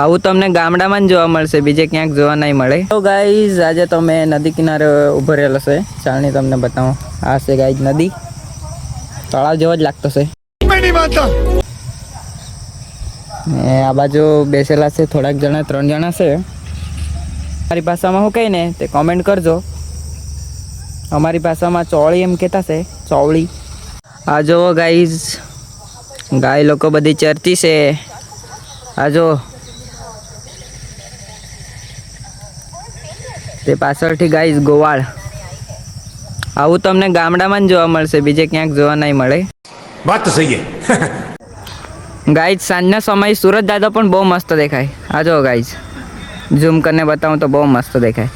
આવું તમને ગામડામાં જ જોવા મળશે બીજે ક્યાંક જોવા નહીં મળે. તો ગાઈઝ આજે તો મેં નદી કિનારે ઊભો રહેલો છે. ચાલની તમને બતાવું. આ છે ગાઈઝ નદી. તળાવ જેવો જ લાગતો છે. આ બાજુ બેસેલા છે થોડાક જણા ત્રણ જણા છે. મારી ભાષામાં શું કહીને તે કોમેન્ટ કરજો. અમારી ભાષામાં ચોળી એમ કહેતા છે ચોવળી આ જુઓ ગાઈઝ ગાય લોકો બધી ચરતી છે. આ જો તે પાછળથી ગાઈઝ ગોવાળ. આવું તમને ગામડામાં જ જોવા મળશે બીજે ક્યાંક જોવા નહીં મળે. વાત સહી ગાઈઝ સાંજના સમય સુરત દાદા પણ બહુ મસ્ત દેખાય. આ જો ગાઈઝ ઝૂમ કરીને બતાવું તો બહુ મસ્ત દેખાય.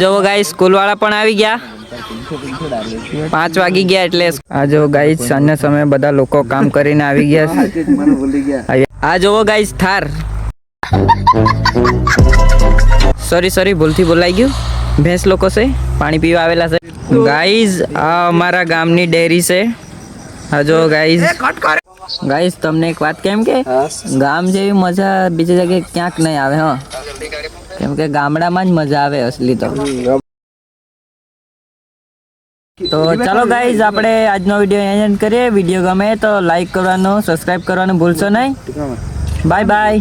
જુઓ ગાઈઝ સ્કૂલવાળા પણ આવી ગયા. પાંચ વાગી ગયા એટલે આ જો ગાઈઝ સાંજના સમયે બધા લોકો કામ કરીને આવી ગયા આ જોવો ગાઈઝ થાર. સોરી સોરી ભૂલથી બોલાઈ ગયું. ભેંસ લોકો છે પાણી પીવા આવેલા છે. ગાઈઝ આ અમારા ગામની ડેરી છે. હજો ગાઈઝ ગાઈઝ તમને એક વાત કેમ કે ગામ જેવી મજા બીજી જગ્યાએ ક્યાંક નહીં આવે હા. કેમ કે ગામડામાં જ મજા આવે અસલી તો. તો ચાલો ગાઈઝ આપણે આજનો વીડિયો એન્ડ કરીએ. વીડિયો ગમે તો લાઈક કરવાનું સબસ્ક્રાઇબ કરવાનું ભૂલશો નહીં. Bye bye